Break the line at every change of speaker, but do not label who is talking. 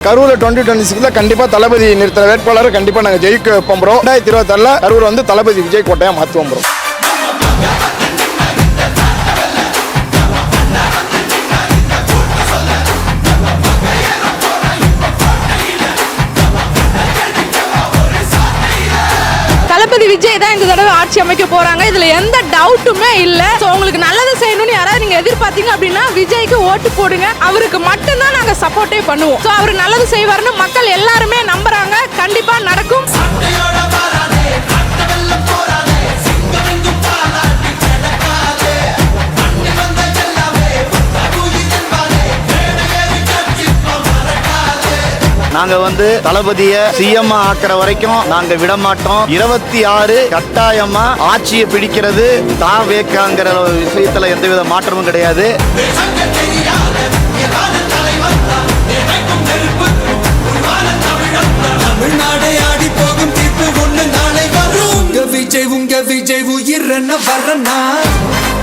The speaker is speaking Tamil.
கரூர் டுவெண்ட்டி டுவெண்ட்டி சிக்ஸ்ல கண்டிப்பா தளபதி நிறுத்தின வேட்பாளரை கண்டிப்பா நாங்க ஜெயிக்க வைப்போம் ப்ரோ ரெண்டாயிரத்தி இருபத்தாறுல கரூர் வந்து தளபதி விஜய் கோட்டையா மாத்துவோம் ப்ரோ
தளபதி விஜய் தான் இந்த தடவை ஆட்சி அமைக்க போறாங்க. இதுல எந்த டவுட்டுமே இல்ல. உங்களுக்கு நல்லது செய்யணும்னு யாராவது நீங்க எதிர்பார்த்தீங்க அப்படின்னா விஜய்க்கு ஓட்டு போடுங்க. அவருக்கு மட்டும்தான் சப்போர்ட்டே பண்ணுவோம். ஸோ அவர் நல்லது செய்வாருன்னு மக்கள் எல்லாருமே நம்புறாங்க. கண்டிப்பா நடக்கும்.
நாங்க வந்து தளபதிய சிஎம் ஆக்கிற வரைக்கும் நாங்க விட மாட்டோம் இருபத்தி ஆறு கட்டாயமா ஆட்சியை பிடிக்கிறது தான் வேக்காங்கிற விஷயத்துல எந்தவித மாற்றமும் கிடையாது.
விஜய் உங்க விஜய் உயிர் வரனா